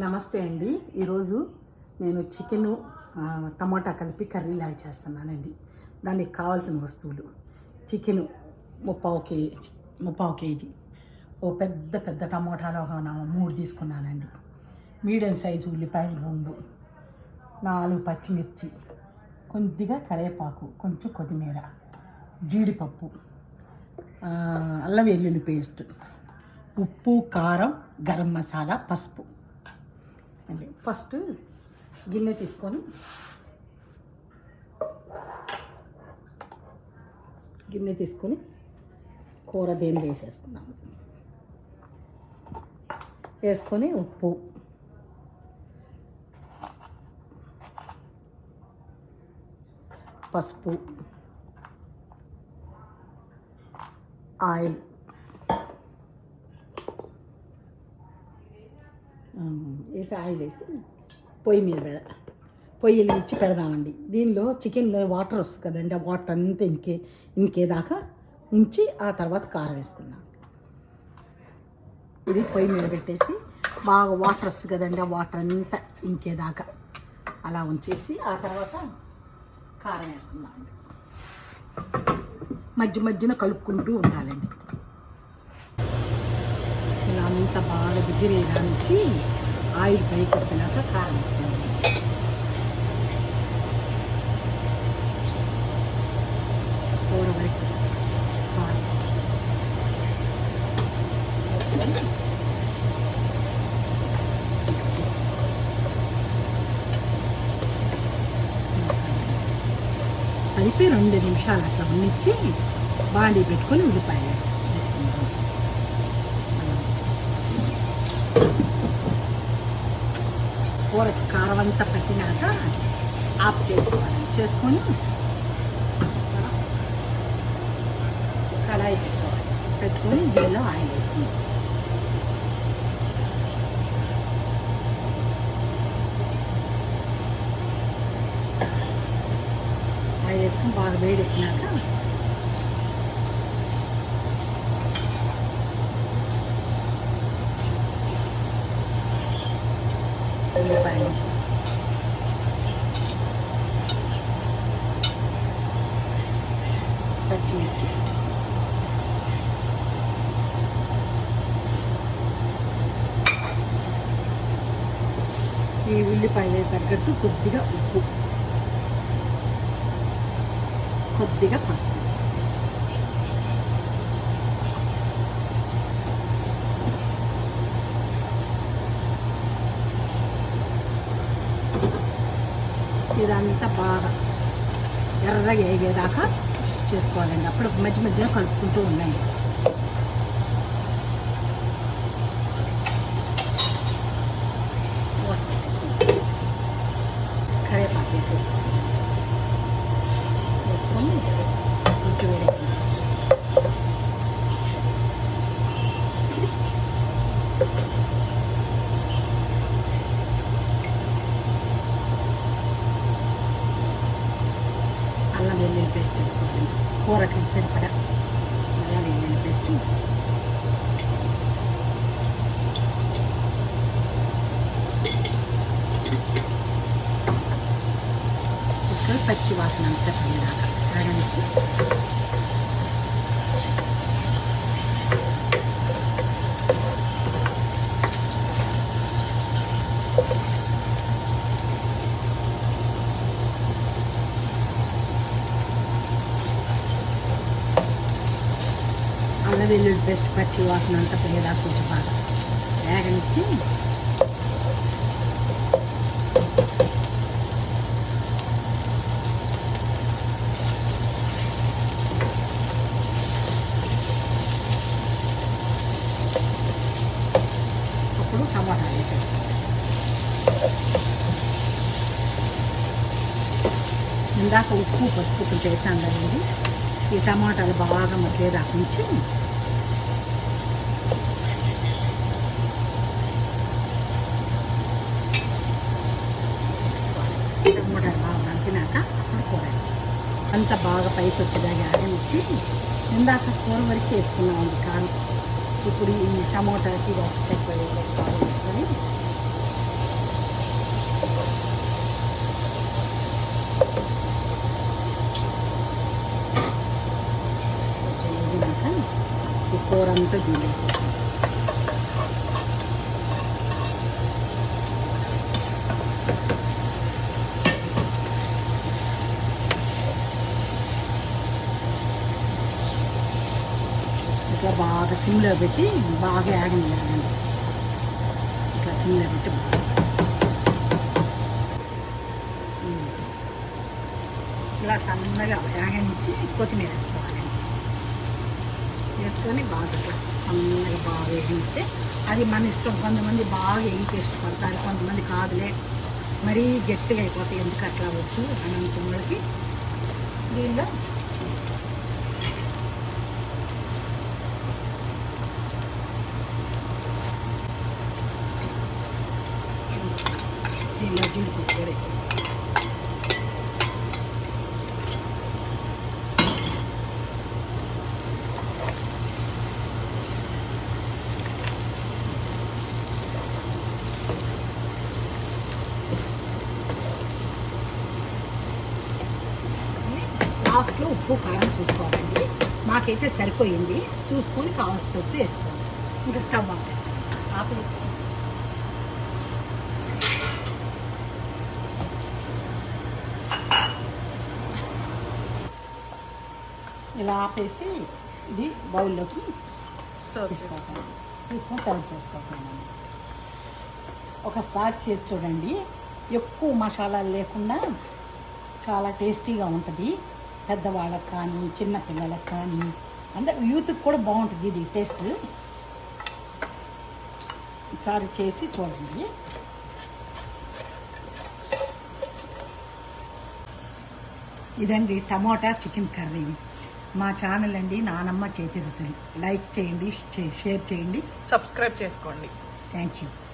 నమస్తే అండి. ఈరోజు నేను చికెను టమాటా కలిపి కర్రీలాగా చేస్తున్నానండి. దానికి కావాల్సిన వస్తువులు. చికెను ముప్పావు కేజీ ముప్పావు కేజీ. ఓ పెద్ద పెద్ద టమాటాలు ఒక మూడు తీసుకున్నానండి. మీడియం సైజు ఉల్లిపాయలు రెండు నాలుగు పచ్చిమిర్చి కొద్దిగా కరివేపాకు కొంచెం కొత్తిమీర జీడిపప్పు అల్లం వెల్లుల్లి పేస్ట్ ఉప్పు కారం గరం మసాలా పసుపు. అంటే ఫస్ట్ గిన్నె తీసుకొని గిన్నె తీసుకొని కూర దేని వేసేసుకున్నాము వేసుకొని ఉప్పు. పసుపు. ఆయిల్. వేసి ఆయిల్ వేసి పొయ్యి మీద పెడ పొయ్యి ఇచ్చి పెడదామండి. దీనిలో చికెన్లో వాటర్ వస్తుంది కదండి ఆ వాటర్ అంతా ఇంకే ఇంకేదాకా ఉంచి ఆ తర్వాత కారం వేసుకున్నాం ఇది పొయ్యి మీద పెట్టేసి బాగా వాటర్ వస్తుంది కదండి ఆ వాటర్ అంతా ఇంకేదాకా అలా ఉంచేసి ఆ తర్వాత కారం వేసుకుందామండి మధ్య మధ్యన కలుపుకుంటూ ఉండాలండి. ఇలా అంతా బాగా దగ్గర నుంచి ఆయిల్ పైకి వచ్చినాక కారం వేసుకోవాలి కూర వరకు కారం వేసుకొని కలిపి రెండు నిమిషాలు అట్లా ఉన్నిచ్చి బాండి పెట్టుకొని ఉల్లిపాయలు వేసుకుంటాం కూరకి కారం అంతా పెట్టినాక ఆఫ్ చేసుకోవాలి. చేసుకొని కళాయి పెట్టుకోవాలి. పెట్టుకొని దీనిలో ఆయిల్ వేసుకుంటాం ఆయిల్ వేసుకొని బాగా వేడెక్కినాక ఉల్లిపాయలు పచ్చిమిర్చి ఈ ఉల్లిపాయలు తగ్గట్టు కొద్దిగా ఉప్పు కొద్దిగా పసుపు ఇదంతా బాగా ఎర్రగా వేగేదాకా చేసుకోవాలండి. అప్పుడు మధ్య మధ్యలో కలుపుకుంటూ ఉన్నాయి కరివేపాకు వేసేసుకోండి వేసుకొని కొంచెం వేడెక్కించాలి అల్లం వెల్లుల్లి పేస్ట్ వేసుకోవాలి కూరకి సరిపడా అల్లం వెల్లుల్లి పేస్ట్ ఇక్కడ పచ్చి వాసన అంతా వెల్లుల్లి పేస్ట్ పచ్చి వాసన అంతా పోయేదాకా కొంచెం బాగా వేగనిచ్చి అప్పుడు టమాటా వేసేస్తాం ఇందాక ఉప్పు పసుపు కొంచెం వేసాం కదండి. ఈ టమాటాలు బాగా మగ్గేదాకా ఉంచి అంతా బాగా పైకి వచ్చేదాకా వచ్చి ఇందాక కూర వరకు వేసుకున్నాం అండి కారం. ఇప్పుడు ఈ టమోటాకి వేసుకొని. ఈ కూర అంతా దీని బాగా సిమ్లో పెట్టి బాగా యాగం యాగండి ఇట్లా సిమ్లో పెట్టి ఇలా సన్నగా యాగనిచ్చి కొత్తిమీర వేసుకోవాలండి వేసుకొని బాగా ఇట్లా సన్నగా బాగా వేగితే అది మన ఇష్టం. కొంతమంది బాగా వేయించి ఇష్టపడతారు కొంతమంది కాదులే. మరీ గట్టిగా అయిపోతాయి. ఎందుకు అట్లా వచ్చు అని అనుకున్న వాళ్ళకి దీనిలో దీనిలో జీడిపప్పు కూడా వేసేస్తాం లాస్ట్లో ఉప్పు కారం చూసుకోవాలండి. మాకైతే సరిపోయింది. చూసుకొని కావాల్సి వస్తే వేసుకోవచ్చు. ఇంకా స్టవ్ ఆపే ఇలా ఆపేసి ఇది బౌల్లోకి తీసుకోవాలి తీసుకొని సర్వ్ చేసుకోవాలి ఒకసారి చేసి చూడండి. ఎక్కువ మసాలాలు లేకుండా చాలా టేస్టీగా ఉంటుంది. పెద్దవాళ్ళకి కానీ చిన్న పిల్లలకు కానీ. అంటే యూత్కి కూడా బాగుంటుంది ఇది టేస్ట్. ఒకసారి చేసి చూడండి. ఇదండి టమోటా చికెన్ కర్రీ. మా ఛానల్ అండి నానమ్మ చేతి రుచులు. లైక్ చేయండి షేర్ చేయండి. సబ్స్క్రైబ్ చేసుకోండి. Thank you